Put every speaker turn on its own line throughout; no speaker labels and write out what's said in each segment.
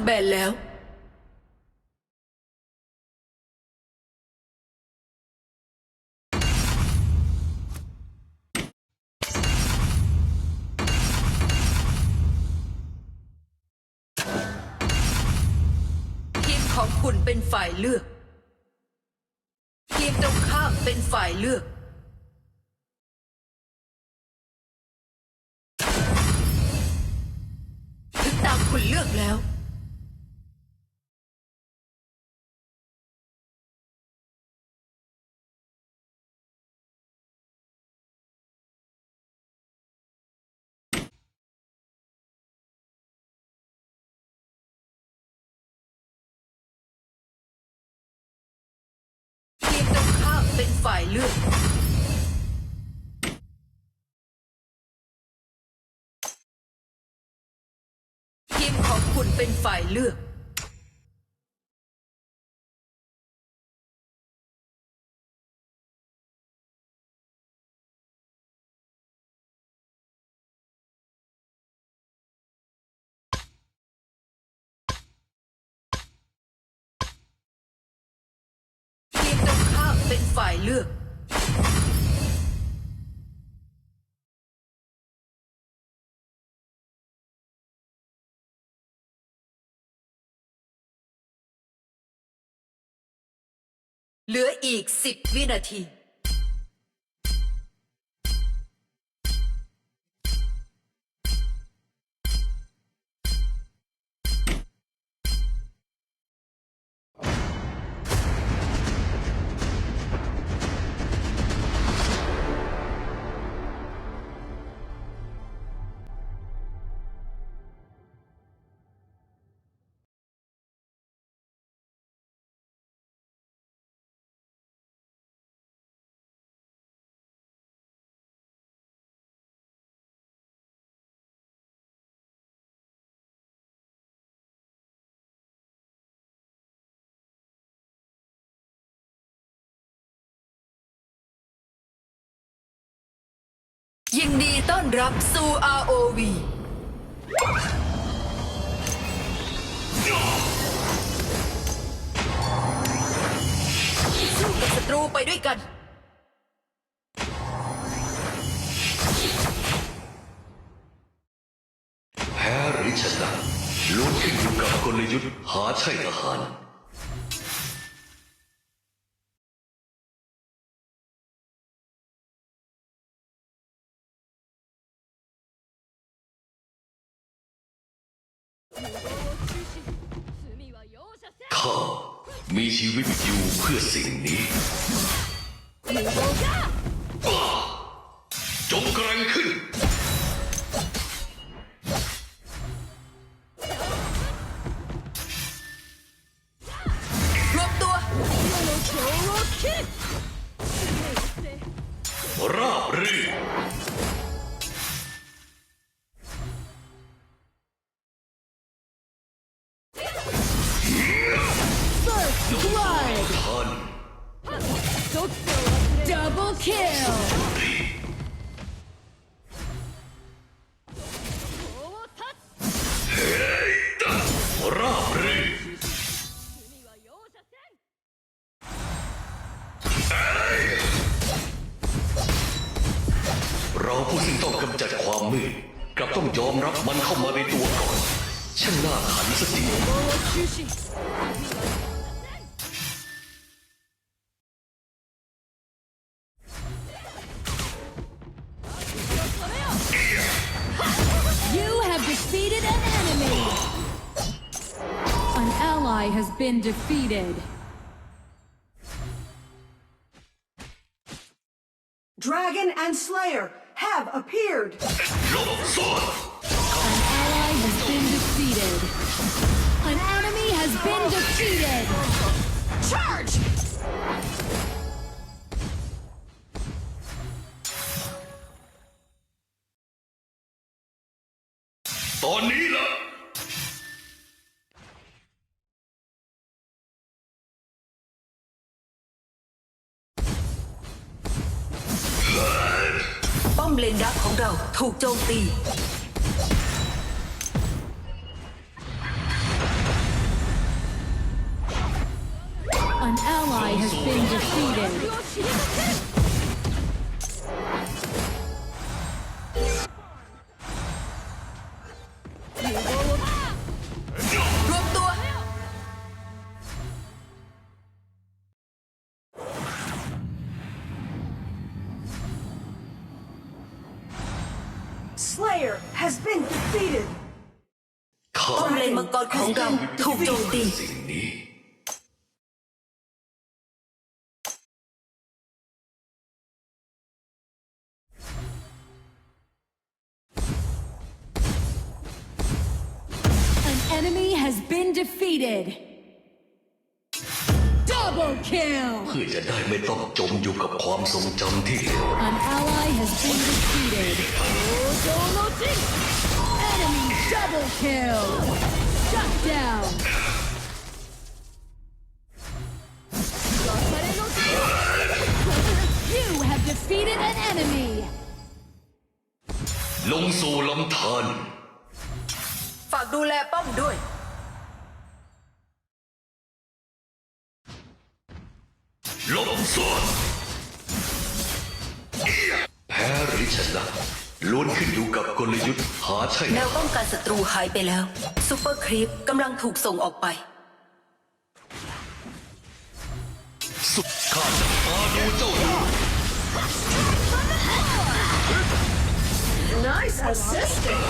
คุณแบนแล้ว ทีมของคุณเป็นฝ่ายเลือก ทีมตรงข้ามเป็นฝ่ายเลือก ฝ่ายเลือดทีมของคุณเป็นฝ่ายเลือก ฝ่ายเลือก เหลืออีกสิบวินาที ยินดีต้อนรับสู่ ROV สู้กับศัตรูไปด้วยกัน
แพ้หรือชนะล้วนขึ้นอยู่กับกลยุทธ์หาใช่ทหาร มีชีวิตอยู่เพื่อสิ่งนี้จงกรังขึ้น
รวมตัว
ราบรื่น เราผู้ซึ่งต้องกำจัดความมืดกลับต้องยอมรับมันเข้ามาในตัวก่อนช่างน่าขันสัก
ที been defeated.
Dragon and Slayer have appeared.
An ally has been defeated. An enemy has been defeated. Charge!
เลนดักของเราถูกโจมตี An
ally has been defeated.
Slayer has been defeated.
ข้า
ป้อมเลนมังกรของเราถูกโจมตี
สิ่งนี้
An enemy has been defeated. Double kill.
เพื่อจะได้ไม่ต้องจมอยู่กับความทรงจำที่เลวร้าย
An ally has been defeated. Double kill! Shut down! defeated.
Long Su Long Thần. Phạt đu lẹ bóng
đuổi. Long Su. Harry Chestnut. ลป้อมด้วย
ลมสวนแพ้หรือชนะล้วนขึ้นอยู่กับกลยุทธ์หาใช่
แนวป้องกันศัตรูหายไปแล้วซูเปอร์ครีปกำลังถูกส่งออกไป
สุดข้าจะมาดูเจ้าอยู่
Nice assisting.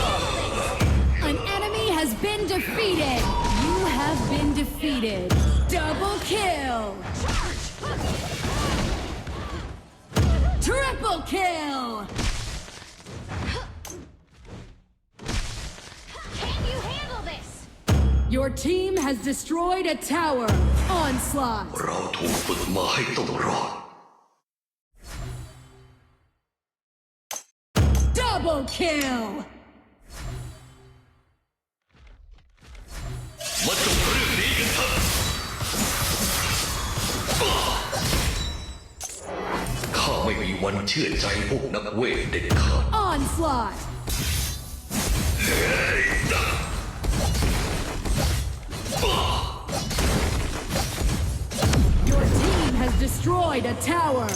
An enemy has been defeated. You have been defeated. Double kill. Triple kill. Your team has destroyed a tower. Onslaught.
เราถูกฝึกมาให้ต้องรอด
Double kill.
มาจบเรื่องนี้กันเถอะข้าไม่มีวันเชื่อใจพวกนักเวทเด็ดขาด
Onslaught. Your destroyed a tower.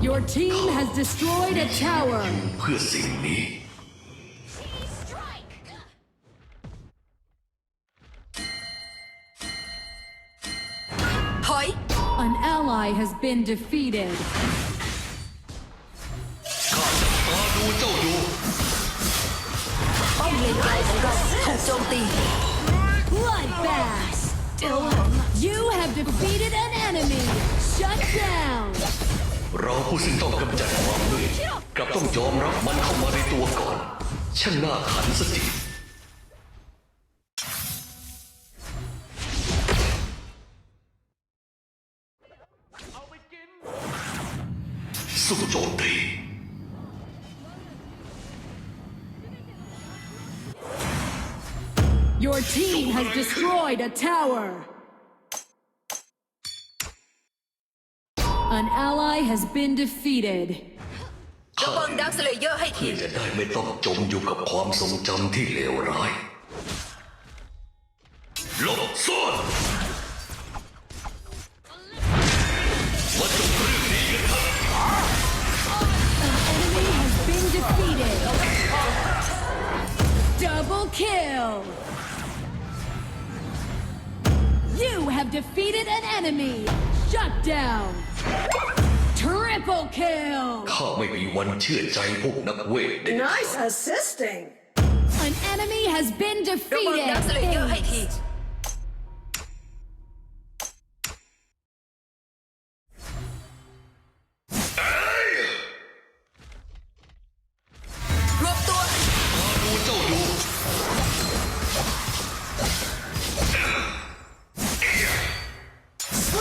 Your team has destroyed a tower.
เพื่อสิ่งนี้
Strike!
ถอย
An ally has been defeated.
ข้าจะมาดูเจ้าอยู่
ป้อมเลนกลางของเราถูกโจมตี
Bloodbath. Still You have defeated an enemy. Shut down.
เราผู้ซึ่งต้องกำจัดความมืดกลับต้องยอมรับมันเข้ามาในตัวก่อน ช่างน่าขันสกทีสู้โจมตี
Your team has destroyed a tower. An ally has been defeated.
ระวังดักสเลเยอร์ให้ที
เพื่อจะได้ไม่ต้องจมอยู่กับความทรงจำที่เลวร้ายหลบซ่อนมาจบเรื่องนี้กันเถอะ
An enemy has been defeated. Double kill. have defeated an enemy. Shut down. Triple kill.
ข้าไม่มีวันเชื่อใจพวกนักเวทเด็ด
Nice assisting.
An enemy has been
ระวังดักสเลเยอร์ให้
defeated.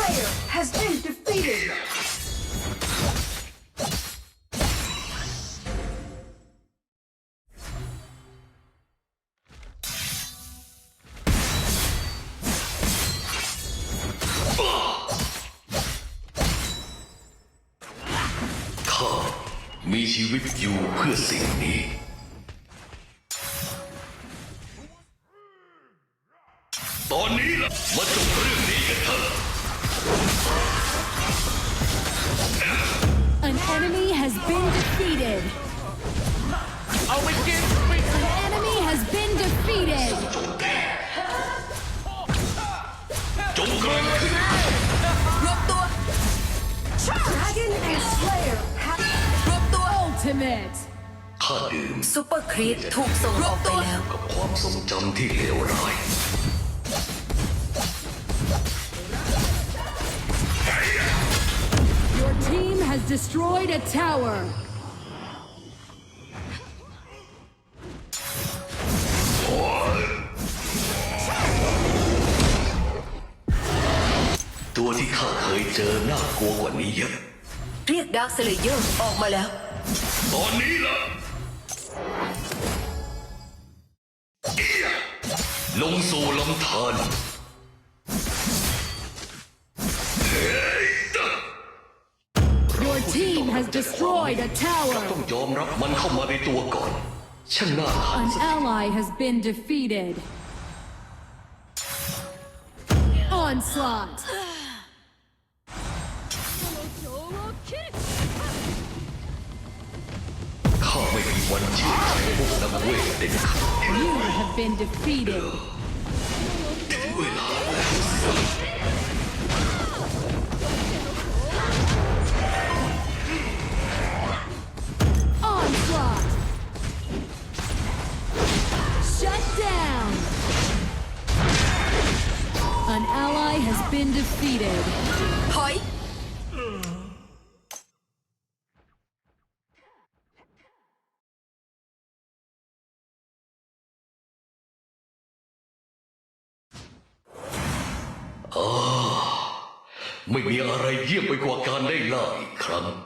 Slayer has been defeated.
ข้ามีชีวิตอยู่เพื่อสิ่งนี้ ตอนนี้ล่ะ มาจบเรื่องนี้
has been defeated.
เอาไปกินไป
An enemy has been defeated.
จงกระขึ้น
รวบตัว
Dragon and Slayer have
รวบตัว
Ultimate.
ข้าดื่ม
ซูเปอร์ครีปถูกส่งออกไปแล้ว
กับความทรงจำที่เลวร้าย
destroyed a tower.
ตัวที่ข้าเคยเจอน่ากลัวกว่านี้เยอะ
เรียกดาร์คสเลเยอร์ออกมาแล้ว
ตอนนี้ล่ะเอี๊ยะลงสู่ลำธาร
team has destroyed a
ต้
tower.
องยอมรับมันเข้ามาในตัวก่อนช่างน่าขัน
An
สัก
ally has been defeated. Onslaught.
ข้าไม่มีวันเชื่อใจพวกนักเวทเด็ดขาด
You have been defeated.
ถึงเวลาแล้ว
been defeated.
ถอย
ไม่มีอะไรเยี่ยมไปกว่าการได้ล่าอีกครั้ง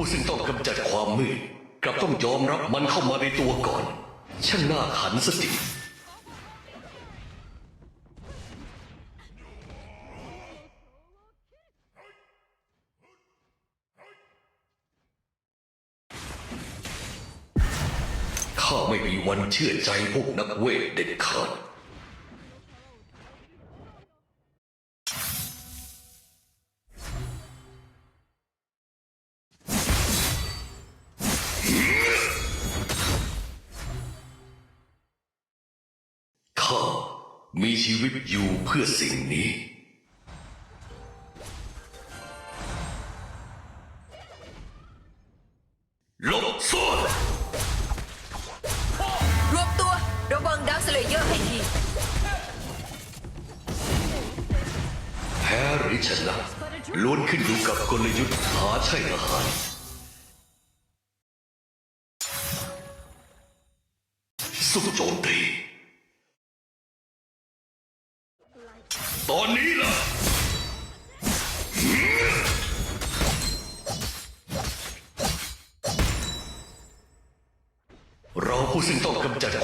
ผู้ซึ่งต้องกำจัดความมืดกลับต้องยอมรับมันเข้ามาในตัวก่อน ช่างน่าขันสติข้าไม่มีวันเชื่อใจพวกนักเวทเด็ดขาด วิตอยู่เพื่อสิ่งนี้ ลบซ่อน
รวบตัว ระวังดาร์คสเลเยอร์ให้ที
แพ้หรือชนะล้วนขึ้นอยู่กับกลยุทธ์หาใช่ทหารสู้โจมตีต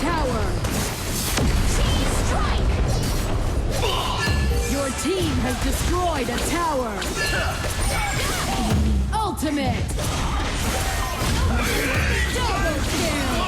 tower. Cheese strike. Your team has destroyed a tower. Ultimate. Double kill.